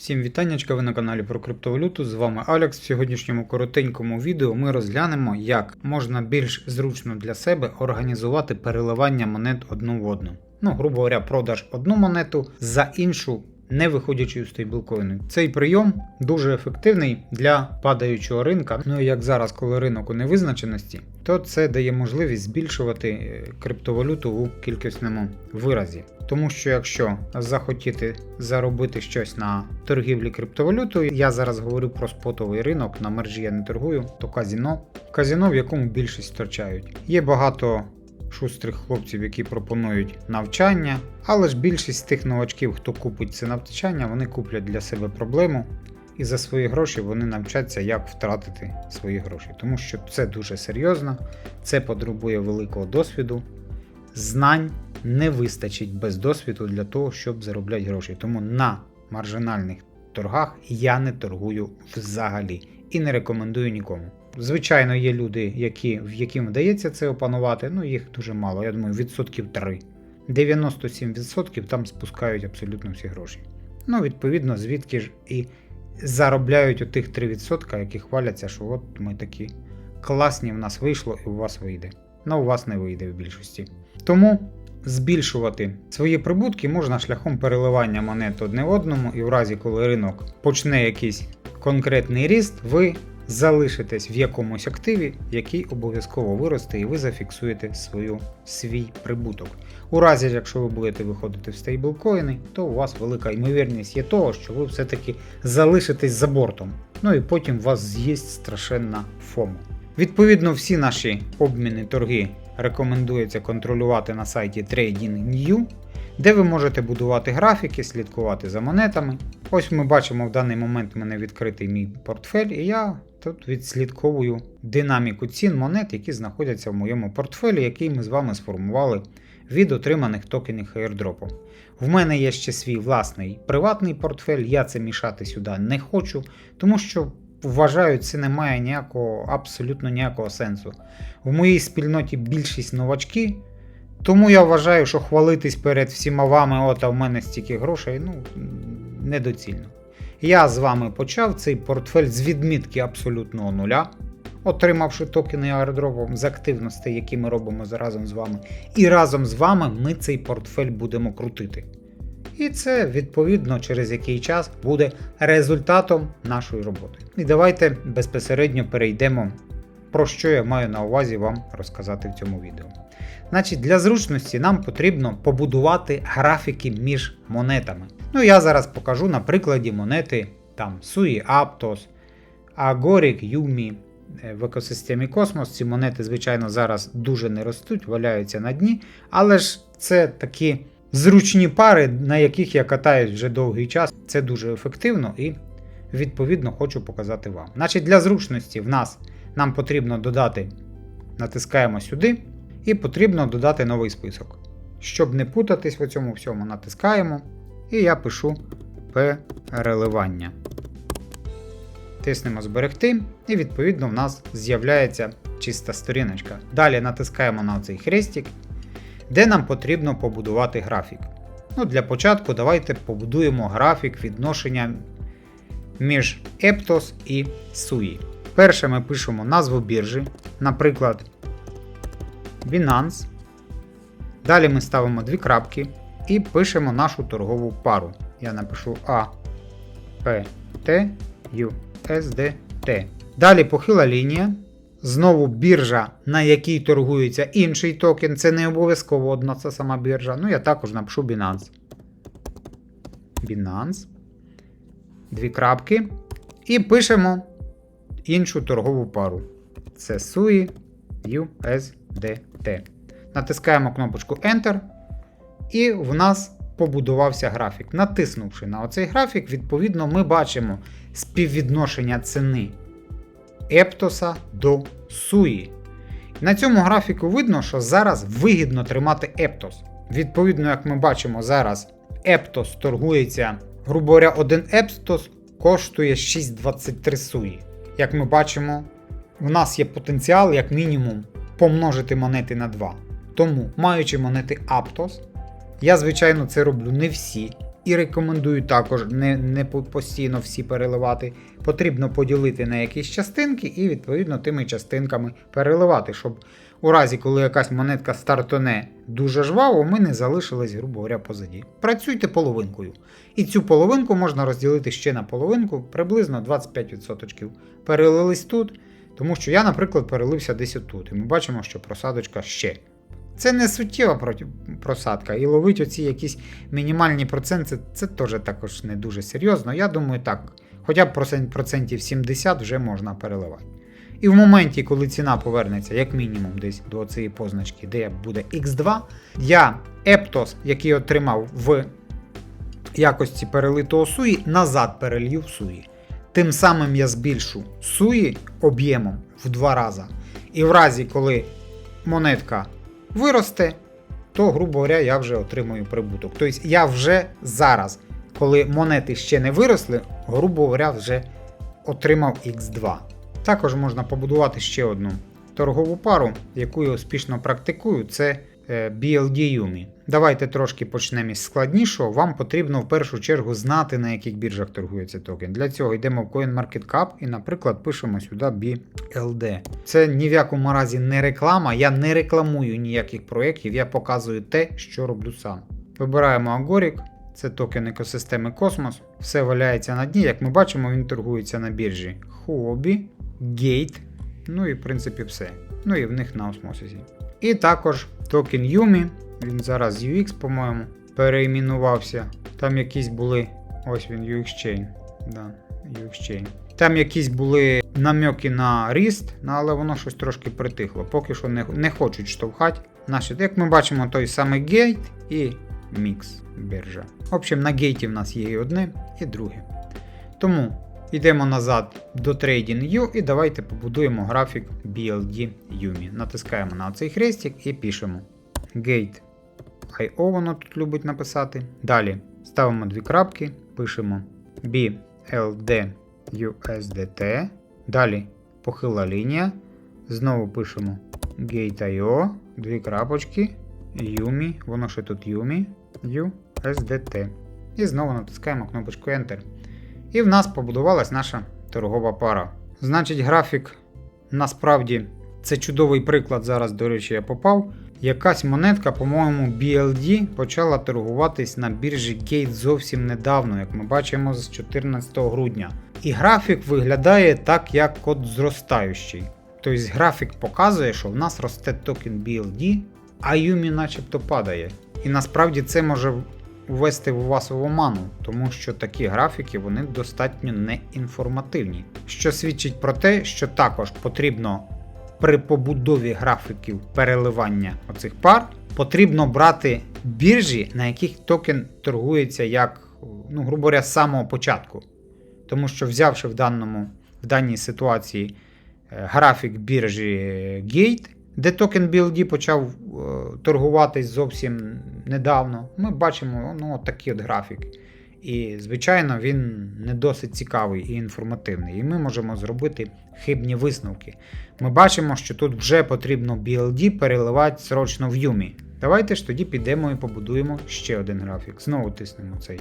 Всім вітаннячка, ви на каналі про криптовалюту. З вами Алекс. В сьогоднішньому коротенькому відео ми розглянемо, як можна більш зручно для себе організувати переливання монет одну в одну. Ну, грубо говоря, продаж одну монету за іншу, не виходячи з стейблкоїну. Цей прийом дуже ефективний для падаючого ринка. Ну і як зараз, коли ринок у невизначеності, то це дає можливість збільшувати е, криптовалюту у кількісному виразі. Тому що якщо захотіти заробити щось на торгівлі криптовалютою, я зараз говорю про спотовий ринок, на мережі я не торгую, то казіно. Казіно, в якому більшість втрачають. Є багато шустрих хлопців, які пропонують навчання, але ж більшість тих новачків, хто купить це навчання, вони куплять для себе проблему. І за свої гроші вони навчаться, як втратити свої гроші. Тому що це дуже серйозно, це потребує великого досвіду, знань не вистачить без досвіду для того, щоб заробляти гроші. Тому на маржинальних торгах я не торгую взагалі і не рекомендую нікому. Звичайно, є люди, які, в яким вдається це опанувати, ну їх дуже мало, я думаю, відсотків 3. 97% там спускають абсолютно всі гроші. Ну, відповідно, звідки ж і заробляють отих 3%, які хваляться, що от ми такі класні в нас вийшло і у вас вийде. Ну, у вас не вийде в більшості. Тому збільшувати свої прибутки можна шляхом переливання монет одне одному, і в разі, коли ринок почне якийсь конкретний ріст, ви залишитесь в якомусь активі, який обов'язково виросте, і ви зафіксуєте свою, свій прибуток. У разі, якщо ви будете виходити в стейблкоїни, то у вас велика ймовірність є того, що ви все-таки залишитесь за бортом. Ну і потім вас з'їсть страшенна фома. Відповідно, всі наші обміни торги рекомендується контролювати на сайті TradingNew, де ви можете будувати графіки, слідкувати за монетами. Ось ми бачимо в даний момент в мене відкритий мій портфель, і я тут відслідковую динаміку цін монет, які знаходяться в моєму портфелі, який ми з вами сформували від отриманих токенів airdrop. В мене є ще свій власний приватний портфель, я це мішати сюди не хочу, тому що вважаю, це не має ніякого, абсолютно ніякого сенсу. В моїй спільноті більшість новачки, тому я вважаю, що хвалитись перед всіма вами, от а в мене стільки грошей, ну, недоцільно. Я з вами почав цей портфель з відмітки абсолютного нуля, отримавши токени аеродропом з активностей, які ми робимо разом з вами. І разом з вами ми цей портфель будемо крутити. І це відповідно через який час буде результатом нашої роботи. І давайте безпосередньо перейдемо, про що я маю на увазі вам розказати в цьому відео. Значить, для зручності нам потрібно побудувати графіки між монетами. Ну, я зараз покажу на прикладі монети там Sui Aptos, Agoric, Yumi. Е, В екосистемі Космос ці монети, звичайно, зараз дуже не ростуть, валяються на дні, але ж це такі зручні пари, на яких я катаюсь вже довгий час. Це дуже ефективно і, відповідно, хочу показати вам. Значить, Для зручності в нас нам потрібно додати, натискаємо сюди, і потрібно додати новий список. Щоб не путатись в цьому всьому, натискаємо. І я пишу переливання. Тиснемо зберегти, і відповідно в нас з'являється чиста сторіночка. Далі натискаємо на цей хрестик, де нам потрібно побудувати графік. Ну, Для початку давайте побудуємо графік відношення між Eptos і SUI. Перше ми пишемо назву біржі, наприклад, Binance. Далі ми ставимо дві крапки і пишемо нашу торгову пару. Я напишу A, P, T, U, S, D, T. Далі похила лінія. Знову біржа, на якій торгується інший токен. Це не обов'язково одна та сама біржа. Ну, я також напишу Binance. Binance. Дві крапки. І пишемо іншу торгову пару. Це SUI USDT. Натискаємо кнопочку Enter. І в нас побудувався графік. Натиснувши на оцей графік, відповідно, ми бачимо співвідношення ціни Ептоса до Суї. На цьому графіку видно, що зараз вигідно тримати Ептос. Відповідно, як ми бачимо, зараз Ептос торгується, грубо говоря, один Ептос коштує 6,23 Суї. Як ми бачимо, в нас є потенціал, як мінімум, помножити монети на 2. Тому, маючи монети Aptos, я, звичайно, це роблю не всі. І рекомендую також не, не постійно всі переливати. Потрібно поділити на якісь частинки і відповідно тими частинками переливати, щоб у разі, коли якась монетка стартоне дуже жваво, ми не залишились, грубо говоря, позаді. Працюйте половинкою. І цю половинку можна розділити ще на половинку, приблизно 25%. Перелились тут, тому що я, наприклад, перелився десь отут. І ми бачимо, що просадочка ще. Це не суттєва просадка, і ловить оці якісь мінімальні проценти, це теж також не дуже серйозно. Я думаю, так, хоча б процентів 70 вже можна переливати. І в моменті, коли ціна повернеться, як мінімум, десь до цієї позначки, де буде X2, я Ептос, який отримав в якості перелитого суї, назад перелью в суї. Тим самим я збільшу суї об'ємом в два рази. І в разі, коли монетка виросте, то, грубо говоря, я вже отримую прибуток. Тобто я вже зараз, коли монети ще не виросли, грубо говоря, вже отримав X2. Також можна побудувати ще одну торгову пару, яку я успішно практикую, це BLD Yumi. Давайте трошки почнемо із складнішого. Вам потрібно в першу чергу знати, на яких біржах торгується токен. Для цього йдемо в CoinMarketCap і, наприклад, пишемо сюди BLD. Це ні в якому разі не реклама, я не рекламую ніяких проєктів, я показую те, що роблю сам. Вибираємо Agoric, це токен екосистеми Космос. Все валяється на дні. Як ми бачимо, він торгується на біржі Huobi, Gate, ну і в принципі все. Ну і в них на осмосисі. І також токен Yumi, він зараз UX, по-моєму, переіменувався. Там якісь були. Ось він UX Chain. Да, UX Chain. Там якісь були намеки на ріст, ну, але воно щось трошки притихло. Поки що не, не хочуть штовхати. Наші, як ми бачимо, той самий Gate і Mix біржа. В общем, на гейті в нас є і одне, і друге. Тому йдемо назад до TradingView і давайте побудуємо графік BLD Yumi. Натискаємо на цей хрестик і пишемо Gate IO, воно тут любить написати. Далі ставимо дві крапки, пишемо BLD USDT. Далі похила лінія. Знову пишемо Gate.io, дві крапочки, Yumi, воно ще тут Yumi, USDT. І знову натискаємо кнопочку Enter. І в нас побудувалась наша торгова пара. Значить, графік насправді це чудовий приклад. Зараз, до речі, я попав. Якась монетка, по-моєму, BLD почала торгуватись на біржі Gate зовсім недавно, як ми бачимо з 14 грудня. І графік виглядає так, як от зростаючий. Тобто графік показує, що в нас росте токен BLD, а Юмі начебто падає. І насправді це може ввести вас в оману, тому що такі графіки вони достатньо неінформативні. Що свідчить про те, що також потрібно при побудові графіків переливання оцих пар потрібно брати біржі, на яких токен торгується як, ну, грубо говоря, з самого початку. Тому що взявши в, даному, в даній ситуації е, графік біржі Gate, де токен BLD почав е, торгуватись зовсім недавно, ми бачимо ну, от такий от графік. І, звичайно, він не досить цікавий і інформативний. І ми можемо зробити хибні висновки. Ми бачимо, що тут вже потрібно BLD переливати срочно в Юмі. Давайте ж тоді підемо і побудуємо ще один графік. Знову тиснемо цей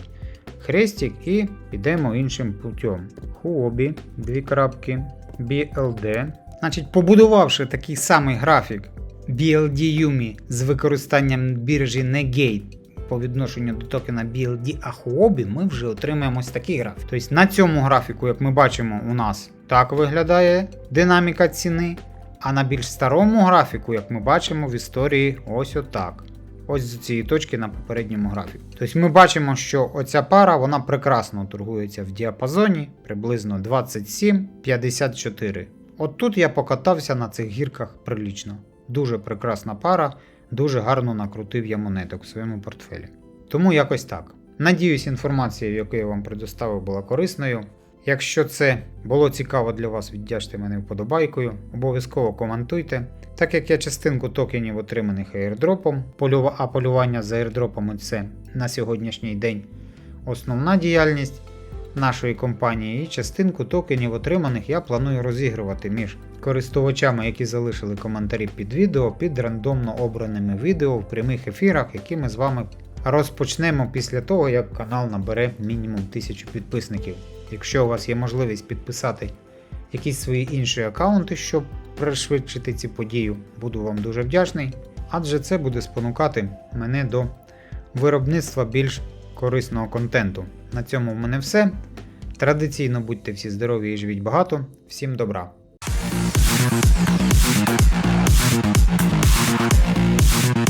хрестик і підемо іншим путем. Huobi, дві крапки, BLD. Значить, побудувавши такий самий графік BLD Yumi з використанням біржі Negate по відношенню до токена BLD а Huobi, ми вже отримаємо ось такий графік. Тобто на цьому графіку, як ми бачимо, у нас так виглядає динаміка ціни. А на більш старому графіку, як ми бачимо в історії, ось отак. Ось з цієї точки на попередньому графіку. Тобто ми бачимо, що оця пара вона прекрасно торгується в діапазоні приблизно 27-54. От тут я покатався на цих гірках прилічно. Дуже прекрасна пара, дуже гарно накрутив я монеток в своєму портфелі. Тому якось так. Надіюсь, інформація, яку я вам предоставив, була корисною. Якщо це було цікаво для вас, віддячте мене вподобайкою, обов'язково коментуйте. Так як я частинку токенів отриманих аірдропом, а полювання за аірдропами це на сьогоднішній день основна діяльність нашої компанії, і частинку токенів отриманих я планую розігрувати між користувачами, які залишили коментарі під відео, під рандомно обраними відео в прямих ефірах, які ми з вами розпочнемо після того, як канал набере мінімум 1000 підписників. Якщо у вас є можливість підписати якісь свої інші аккаунти, щоб пришвидшити ці подію, буду вам дуже вдячний, адже це буде спонукати мене до виробництва більш корисного контенту. На цьому в мене все. Традиційно будьте всі здорові і живіть багато. Всім добра! Thank.